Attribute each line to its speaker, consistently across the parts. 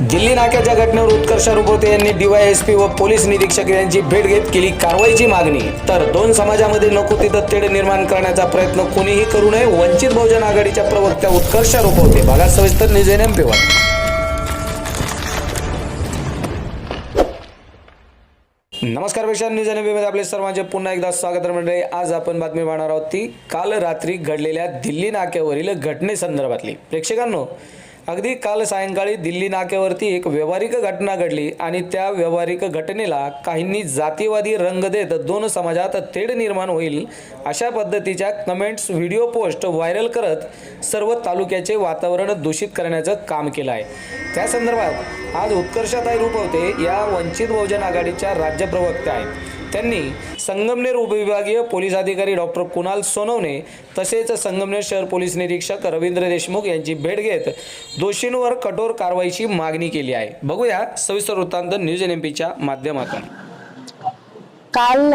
Speaker 1: दिल्ली नाक्याच्या घटनेवर उत्कर्ष रुपवते यांनी डीवायएसपी व पोलीस निरीक्षक यांची भेट घेत केली कारवाईची मागणी. तर दोन समाजामध्ये नको तिथं तेढ निर्माण करण्याचा प्रयत्न कोणीही करू नये वंचित बहुजन आघाडीच्या प्रवक्त्या उत्कर्ष रुपवते भागात सविस्तर न्यूज एन एम नमस्कारपेक्षा न्यूज एनमध्ये आपले सर्वांचे पुन्हा एकदा स्वागत मंडळी. आज आपण बातमी पाहणार आहोत ती काल रात्री घडलेल्या दिल्ली नाक्यावरील घटनेसंदर्भातली. प्रेक्षकांनो अगदी काल सायंकाळी दिल्ली नाक्यावरती एक व्यावहारिक घटना घडली आणि त्या व्यावहारिक घटनेला काहींनी जातीवादी रंग देत दोन समाजात तेढ निर्माण होईल अशा पद्धतीच्या कमेंट्स व्हिडिओ पोस्ट व्हायरल करत सर्व तालुक्याचे वातावरण दूषित करण्याचं काम केलं आहे. त्या संदर्भात आज उत्कर्षताई रुपवते या वंचित बहुजन आघाडीच्या राज्य प्रवक्त्या आहेत. त्यांनी संगमनेर उपविभागीय पोलीस अधिकारी डॉक्टर कुणाल सोनवणे तसेच संगमनेर शहर पोलीस निरीक्षक रवींद्र देशमुख यांची भेट घेत दोषींवर कठोर कारवाईची मागणी केली आहे. बघूया सविस्तर वृत्तांत न्यूज एन एम पीच्या माध्यमातून.
Speaker 2: काल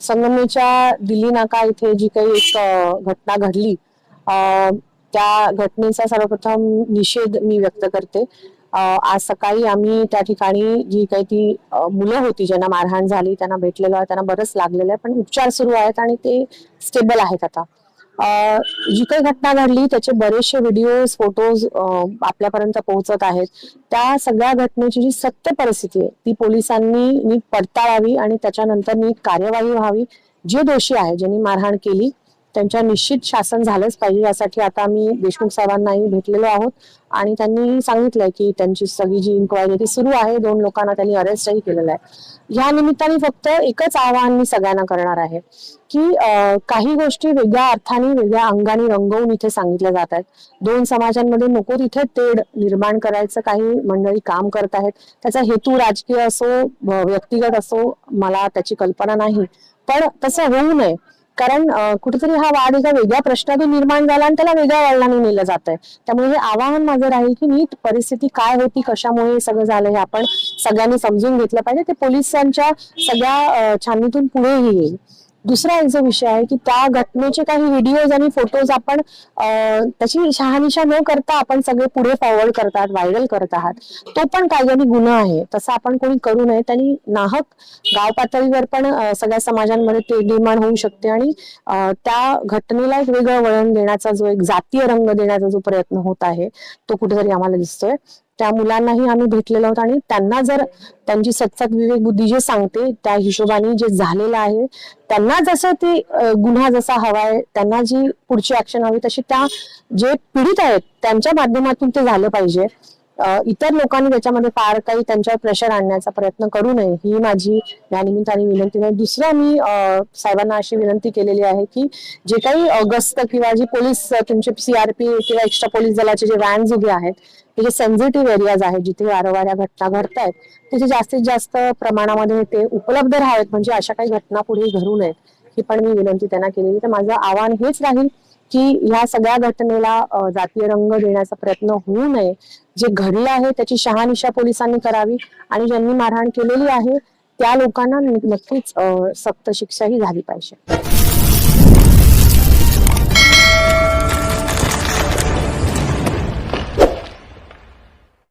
Speaker 2: संगमनेरच्या दिल्ली नाका इथे जी काही एक घटना घडली त्या घटनेचा सर्वप्रथम निषेध मी व्यक्त करते. आज सकाळी आम्ही त्या ठिकाणी जी काही ती मुलं होती ज्यांना मारहाण झाली त्यांना भेटलेलं आहे त्यांना बरंच लागलेलं आहे पण उपचार सुरू आहेत आणि ते स्टेबल आहेत आता. जी काही घटना घडली त्याचे बरेचसे व्हिडिओज फोटोज आपल्यापर्यंत पोहोचत आहेत. त्या सगळ्या घटनेची जी सत्य परिस्थिती आहे ती पोलिसांनी नीट पडताळावी आणि त्याच्यानंतर नीट कार्यवाही व्हावी जे दोषी आहे ज्यांनी मारहाण केली त्यांच्या निश्चित शासन झालंच पाहिजे यासाठी आता आम्ही देशमुख साहेबांनाही भेटलेलो आहोत. आणि त्यांनी सांगितलंय की त्यांची सगळी जी इन्क्वायरी ती सुरू आहे. दोन लोकांना त्यांनी अरेस्टही केलेलं आहे. या निमित्ताने फक्त एकच आवाहन मी सगळ्यांना करणार आहे की काही गोष्टी वेगळ्या अर्थाने वेगळ्या अंगाने रंगवून इथे सांगितल्या जात आहेत. दोन समाजांमध्ये नको तिथे तेढ निर्माण करायचं काही मंडळी काम करत आहेत. त्याचा हेतू राजकीय असो व्यक्तिगत असो मला त्याची कल्पना नाही. पण तसं होऊ नये. कारण कुठेतरी हा वाद एका वेगळ्या प्रश्नातून निर्माण झाला आणि त्याला वेगळ्या वळणाने नेलं जात आहे त्यामुळे हे आवाहन माझं राहील की नीट परिस्थिती काय होती कशामुळे हे सगळं झालं हे आपण सगळ्यांनी समजून घेतलं पाहिजे. ते पोलिसांच्या सगळ्या छाननीतून पुढेही येईल. दुसरा एक जो विषय आहे की त्या घटनेचे काही व्हिडिओज आणि फोटोज आपण त्याची शहानिशा न करता आपण सगळे पुढे फॉरवर्ड करतात व्हायरल करत आहात. तो पण कायद्याने गुन्हा आहे. तसं आपण कोणी करू नये. त्यांनी नाहक गाव पातळीवर पण सगळ्या समाजांमध्ये ते निर्माण होऊ शकते आणि त्या घटनेला एक वेगळं वळण देण्याचा जो एक जातीय रंग देण्याचा जो प्रयत्न होत आहे तो कुठेतरी आम्हाला दिसतोय. त्या मुलांनाही आम्ही भेटलेलो आहोत. आणि त्यांना जर त्यांची सतसत विवेक बुद्धी जे सांगते त्या हिशोबाने जे झालेलं आहे त्यांना जसं ते गुन्हा जसा हवाय त्यांना जी पुढची ऍक्शन हवी तशी त्या जे पीडित आहेत त्यांच्या माध्यमातून ते झालं पाहिजे. इतर लोकांनी त्याच्यामध्ये फार काही त्यांच्यावर प्रेशर आणण्याचा प्रयत्न करू नये. ही माझी या निमित्ताने विनंती नाही दुसरं मी साहेबांना अशी विनंती केलेली आहे की जे काही गस्त किंवा जी पोलीस तुमचे सीआरपी किंवा एक्स्ट्रा पोलीस दलाचे जे व्हॅन्स उभे आहेत ते जे सेन्सिटिव्ह एरियाज आहेत जिथे वारंवार या घटना घडतायत तिथे जास्तीत जास्त प्रमाणामध्ये ते उपलब्ध राहावेत. म्हणजे अशा काही घटना पुढे घडू नयेत ही पण मी विनंती त्यांना केलेली तर माझं आव्हान हेच राहील की ह्या सगळ्या घटनेला जातीय रंग देण्याचा प्रयत्न होऊ नये. जे घडलं आहे त्याची शहानिशा पोलिसांनी करावी आणि ज्यांनी मारहाण केलेली आहे त्या लोकांना नक्कीच सक्त शिक्षा ही झाली पाहिजे.